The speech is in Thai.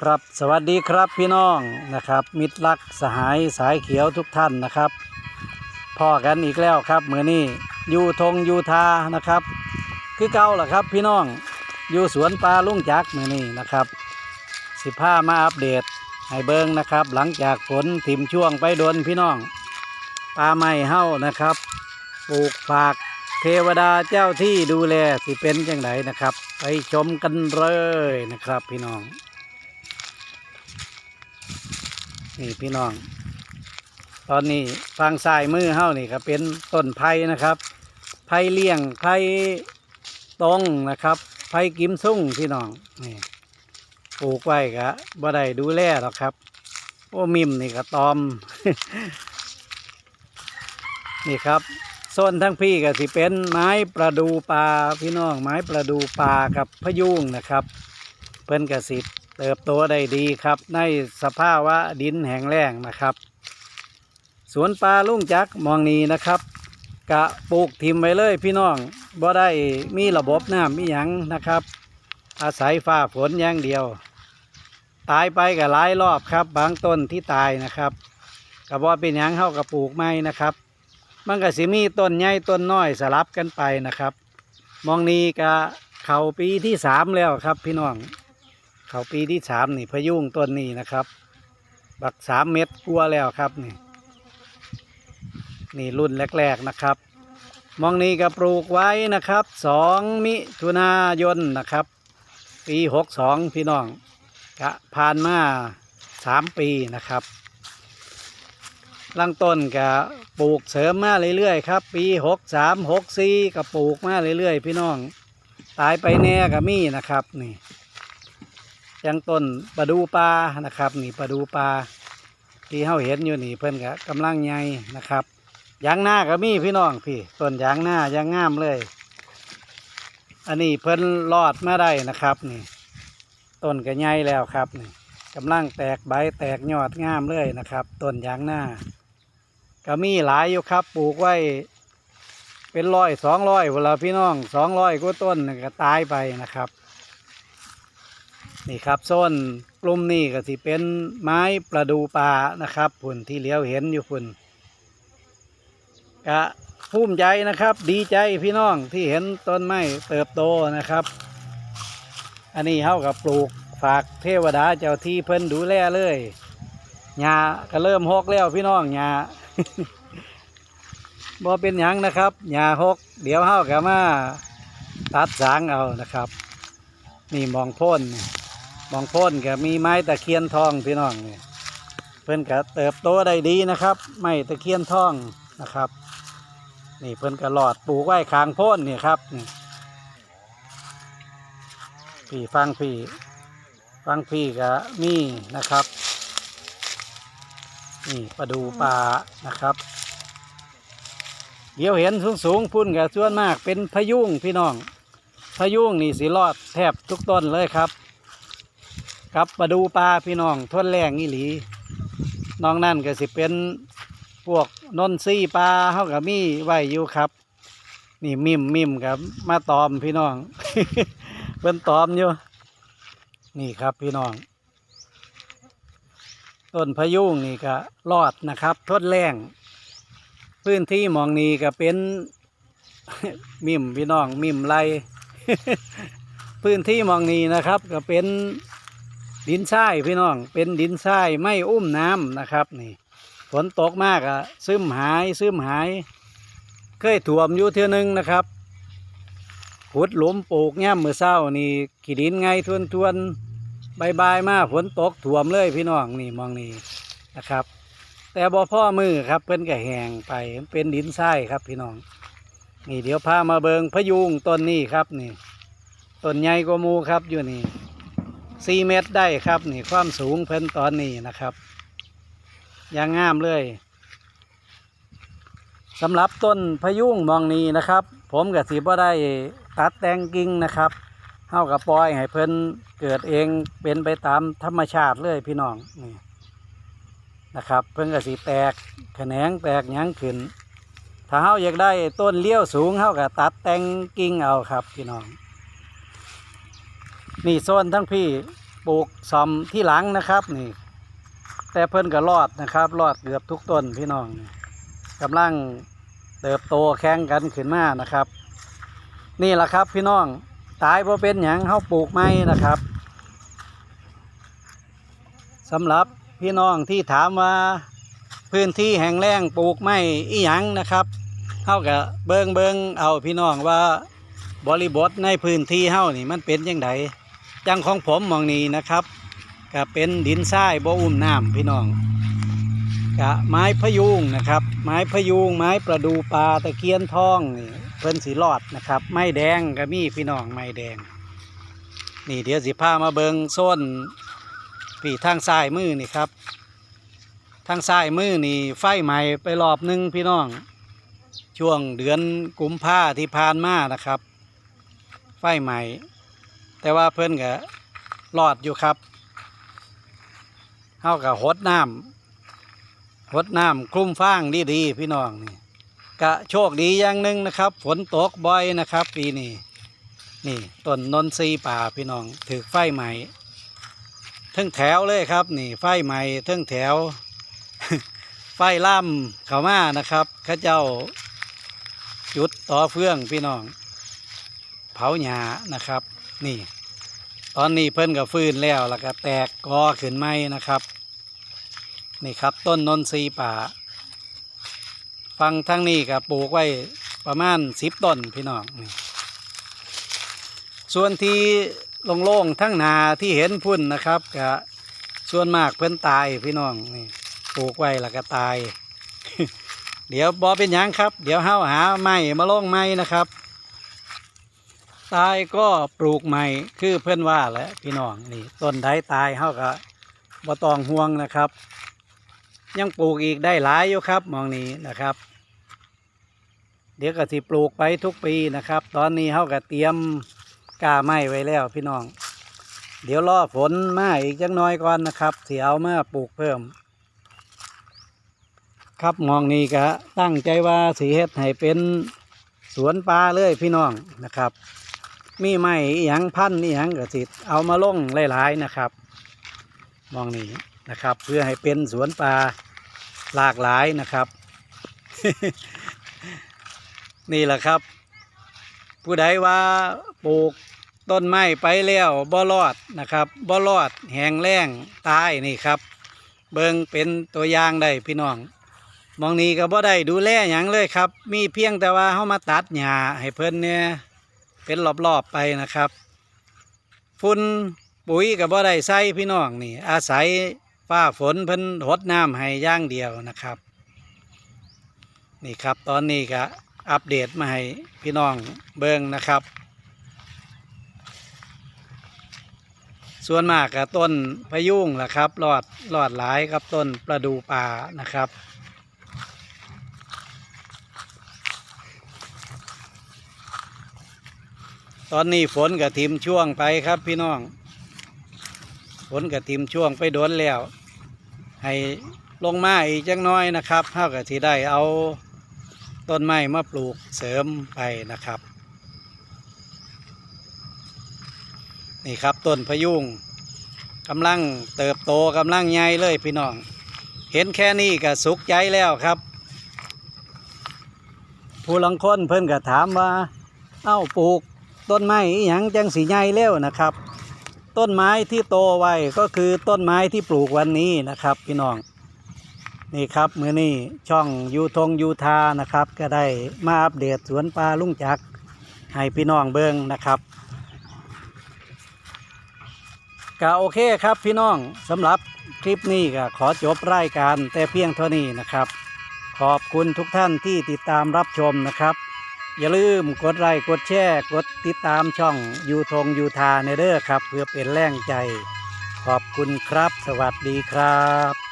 ครับสวัสดีครับพี่น้องนะครับ มิตรรักสหายสายเขียวทุกท่านนะครับพ่อกันอีกแล้วครับเมื่อนี้อยู่ทงอยู่ทานะครับ คือเก่าล่ะครับพี่น้องอยู่สวนปลาลุงจักเมื่อนี้นะครับสิผ้ามาอัปเดตให้เบิ้งนะครับ หลังจากฝนถิ่มช่วงไปโดนพี่น้องปลาไม้เฮ้านะครับปลูกฝากเทวดาเจ้าที่ดูแลสิเป็นจังไดนะครับ ไปชมกันเลยนะครับพี่น้อง นี่พี่น้อง ตอนนี้ฟังซ้ายมือเฮ้านี่ก็เป็นต้นไผ่นะครับไผ่เลี้ยงไผ่ตรงนะครับไผ่กิมซุ่งพี่น้องนี่ปลูกไว้ก็บ่ได้ดูแลหรอกครับ โอ้มิมนี่ก็ตอม นี่ครับโซนทั้งพี่ก็สิเป็นไม้ประดูปลาพี่น้องไม้ประดูปลากับพยุงนะครับ เพิ่นกสิ เติบโตได้ดีครับ ในสภาวะดินแห้งแล้งนะครับ สวนปลาลุงจักมองนี้นะครับ กะปลูกทิมไว้เลยพี่น้องบ่ได้มีระบบน้ำมีหยังนะครับ อาศัยฟ้าฝนอย่างเดียว ตายไปก็หลายรอบครับ บางต้นที่ตายนะครับก็บ่เป็นหยังเข้ากับปลูกไม้นะครับ มันก็สิมีต้นใหญ่ต้นน้อยสลับกันไปนะครับ มองนี้ก็เข้าปีที่สามแล้วครับพี่น้อง เขาปีที่สามนี่พยุงต้นนี้นะครับ บักสามเม็ดกลัวแล้วครับนี่นี่รุ่นแรก ๆนะครับ มองนี้ก็ปลูกไว้นะครับสองมิถุนายนนะครับ ปีหกสองพี่น้องกะผ่านมาสามปีนะครับลังต้นก็ปลูกเสริมมาเรื่อยๆครับ ปีหกสามหกสี่ก็ปลูกมาเรื่อยๆ พี่น้อง ตายไปแน่ก็มีนะครับนี่ ยังต้นปลาดูปลานะครับ นี่ปลาดูปลาที่เฮาเห็นอยู่นี่เพิ่นก็กำลังใหญ่นะครับยางหน้าก็มีพี่น้องพี่ต้นยางหน้ายางงามเลย อันนี้เพิ่นรอดมาได้นะครับนี่ต้นก็ใหญ่แล้วครับนี่กำลังแตกใบแตกยอดงามเลยนะครับต้นยางหน้า ก็มีหลายอยู่ครับปลูกไว้เป็นร้อยสองร้อยเวลาพี่น้องสองร้อยกว่าต้นก็ตายไปนะครับ นี่ครับโซนกลุ่มนี้ก็สิเป็นไม้ประดูปลานะครับพุ่นที่เลี้ยวเห็นอยู่พุ่นก็ภูมิใจนะครับ ดีใจพี่น้องที่เห็นต้นไม้เติบโตนะครับ อันนี้เฮากับปลูกฝากเทวดาเจ้าที่เพิ่นดูแลเลยหญ้าก็เริ่มหกแล้วพี่น้องหญ้าบ่เป็นหยังนะครับหญ้าหกเดี๋ยวเฮาก็มาตัดสางเอานะครับ นี่มองพ่น นี่มองพ่นก็มีไม้ตะเคียนทองพี่น้องเนี่ยเพิ่นก็เติบโตได้ดีนะครับ ไม้ตะเคียนทองนะครับ นี่เพิ่นก็หลอดปลูกไว้คางพ่นนี่ครับพี่ฟังพี่ฟังพี่ก็มีนะครับ นี่ประดูป่านะครับเดี๋ยวเห็นสูงสูงพุ่นกับส่วนมากเป็นพยุงพี่น้อง พยุงนี่สิรอดแทบทุกต้นเลยครับ ครับมาดูปลาพี่น้องทนแรงอีหลีน้องนั่นก็สิเป็นพวกนนซี่ปลาเฮากับมีไว้อยู่ครับ นี่มิมมิมกับ มาตอมพี่น้อง เพิ่นตอมอยู่ นี่ครับพี่น้องต้นพะยุงนี่ก็รอดนะครับทนแรงพื้นที่มองนี้ก็เป็น มิมพี่น้องมิมไรพื้นที่มองนี้นะครับ ก็เป็น ดินทรายพี่น้อง เป็นดินทรายไม่อุ้มน้ำนะครับนี่ฝนตกมากอะซึมหายซึมหาย เคยถ่วมอยู่เท่านึงนะครับขุดหลุมปลูกแง้มมือเศร้านี่ขี้ดินไงทวนทวนๆบายบมาฝนตกถ่วมเลยพี่น้องนี่มองนี่นะครับ แต่บ่พ่อมือครับเพิ่นก็แหงไปเป็นดินทรายครับพี่น้องนี่เดี๋ยวพามาเบิงพยุงต้นนี้ครับนี่ต้นใหญ่กว่ามูครับอยู่นี่ สี่เมตรได้ครับ นี่ความสูงเพิ่นตอนนี้นะครับยางงามเลยสำหรับต้นพะยุงมองนี้นะครับ ผมกับสีบ่ได้ตัดแต่งกิ่งนะครับเฮากับปล่อยให้เพิ่นเกิดเองเป็นไปตามธรรมชาติเลยพี่น้องนี่นะครับ เพิ่นกับสีแตกแขนงแตกยังขึ้น ถ้าเฮาอยากได้ต้นเลี้ยวสูงเฮาก็ตัดแต่งกิ่งเอาครับพี่น้อง นี่โซนทั้งพี่ปลูกซอมที่หลังนะครับนี่ แต่เพิ่นก็รอดนะครับ รอดเกือบทุกต้นพี่น้องกำลังเติบโตแข่งกันขึ้นมานะครับ นี่แหละครับพี่น้องตายเพราะเป็นอย่างเขาปลูกไม้นะครับสำหรับพี่น้องที่ถามว่าพื้นที่แห่งแรงปลูกไม้อีหยังนะครับเฮากับเบิงเบิงเอาพี่น้องว่าบริบทในพื้นที่เฮานี่มันเป็นยังไง จังของผมมองนี้นะครับก็เป็นดินทรายบ่อุ้มน้ำพี่น้องกะไม้พยุงนะครับ ไม้พยุงไม้ประดูปลาตะเคียนทองนี่เพิ่นสีรอดนะครับ ไม้แดงก็มีพี่น้องไม้แดง นี่เดี๋ยวสิพามาเบิงโซนพี่ทางซ้ายมือนี่ครับ ทางซ้ายมือนี่ไฟใหม่ไปรอบหนึงพี่น้อง ช่วงเดือนกุมภาที่ผ่านมานะครับ ไฟใหม่ แต่ว่าเพิ่นก็รอดอยู่ครับเฮากับหดน้ำหดน้ำคลุ้มฟางดีๆพี่น้องนี่กะโชคดีอย่างหนึ่งนะครับ ฝนตกบ่อยนะครับ ปีนี้นี่ต้นนนทรีป่าพี่น้องถือไฟใหม่ทั้งแถวเลยครับ นี่ไฟใหม่ทั้งแถว ไฟล่ำเขามานะครับข้าเจ้าจุดต่อเฟื่องพี่น้อง เผาหญ้านะครับ นี่ ตอนนี้เพิ่นก็ฟื้นแล้วแล้วก็แตกกอขึ้นไม้นะครับ นี่ครับต้นนนทรีป่า ฟังทั้งนี้ก็ปลูกไว้ประมาณสิบต้นพี่น้องนี่ส่วนที่โล่งๆทั้งนาที่เห็นพุ่นนะครับก็ส่วนมากเพิ่นตายพี่น้องนี่ปลูกไว้แล้วก็ตาย เดี๋ยวบอเป็นยังครับ เดี๋ยวเฮาหาไม้มาลงไม้นะครับ ตายก็ปลูกใหม่คือเพื่อนว่าแหละพี่น้องนี่ต้นใดตายเฮาก็บ่ตองห่วงนะครับ ยังปลูกอีกได้หลายอยู่ครับมองนี้นะครับ เดี๋ยวก็สิปลูกไปทุกปีนะครับ ตอนนี้เฮาก็เตรียมกาไม้ไว้แล้วพี่น้อง เดี๋ยวรอฝนมาอีกจังน้อยก่อนนะครับเสิเอามาปลูกเพิ่ม ครับมองนี้ก็ตั้งใจว่าสีเฮ็ดให้เป็นสวนปลาเลยพี่น้องนะครับ มีไม้อหยังพันธุ์อหยังก็สิเอามาลงหลายๆนะครับ มองนี้นะครับ เพื่อให้เป็นสวนปลาหลากหลายนะครับ นี่แหละครับ ผู้ใดว่าปลูกต้นไม้ไปแล้วบ่รอดนะครับบ่รอดแหงแล้งตายนี่ครับ เบิงเป็นตัวอย่างได้พี่น้องมองนี้ก็บ่ได้ดูแลหยังเลยครับ มีเพียงแต่ว่าเฮามาตัดหญ้าให้เพิ่นเนี่ย เป็นรอบๆไปนะครับ ฝุ่นปุ๋ยกับบ่ได้ใส่พี่น้องนี่ อาศัยฟ้าฝนเพิ่นหดน้ำให้ย่างเดียวนะครับ นี่ครับตอนนี้ก็อัปเดตมาให้พี่น้องเบิ่งนะครับ ส่วนมากกับต้นพะยุงล่ะครับรอดรอดหลายครับต้นประดูป่านะครับ ตอนนี้ฝนกับทิมช่วงไปครับพี่น้อง ฝนกับทิมช่วงไปโดนแล้ว ให้ลงมาอีกจังน้อยนะครับเท่ากับที่ได้เอาต้นไม้มาปลูกเสริมไปนะครับ นี่ครับต้นพยุงกำลังเติบโตกำลังใหญ่เลยพี่น้อง เห็นแค่นี้ก็สุขใจแล้วครับ ผู้ลังคนเพิ่นก็ถามว่า เอ้าปลูก ต้นไม้อหยังจังสีใหญ่เร็วนะครับ ต้นไม้ที่โตไว้ก็คือต้นไม้ที่ปลูกวันนี้นะครับพี่น้องนี่ครับมือนี้ช่องยูทงยูทานะครับ ก็ได้มาอัปเดตสวนปลาลุงจักให้พี่น้องเบิงนะครับก็โอเคครับพี่น้องสำหรับคลิปนี้ก็ขอจบรายการแต่เพียงเท่านี้นะครับ ขอบคุณทุกท่านที่ติดตามรับชมนะครับ อย่าลืมกดไลค์กดแชร์กดติดตามช่องยูทงยูทาในเด้อครับ เพื่อเป็นแรงใจ ขอบคุณครับ สวัสดีครับ